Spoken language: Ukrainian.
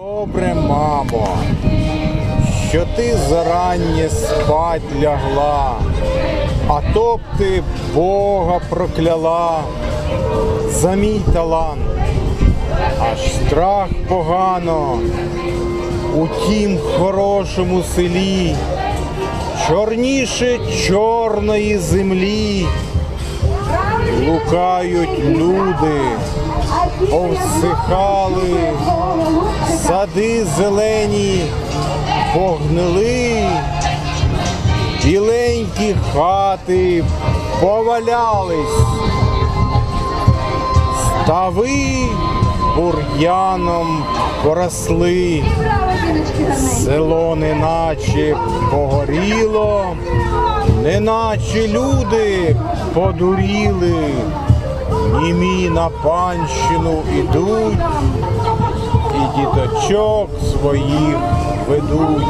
добре, мамо, що ти зарання спать лягла, а то б ти Бога прокляла за мій талант. Аж страх погано у тім хорошому селі, чорніше чорної землі. Лукають люди, повсихали, сади зелені погнили, біленькі хати повалялись, стави бур'яном поросли, село неначе погоріло, неначе люди подуріли, німі на панщину ідуть, і діточок своїх ведуть.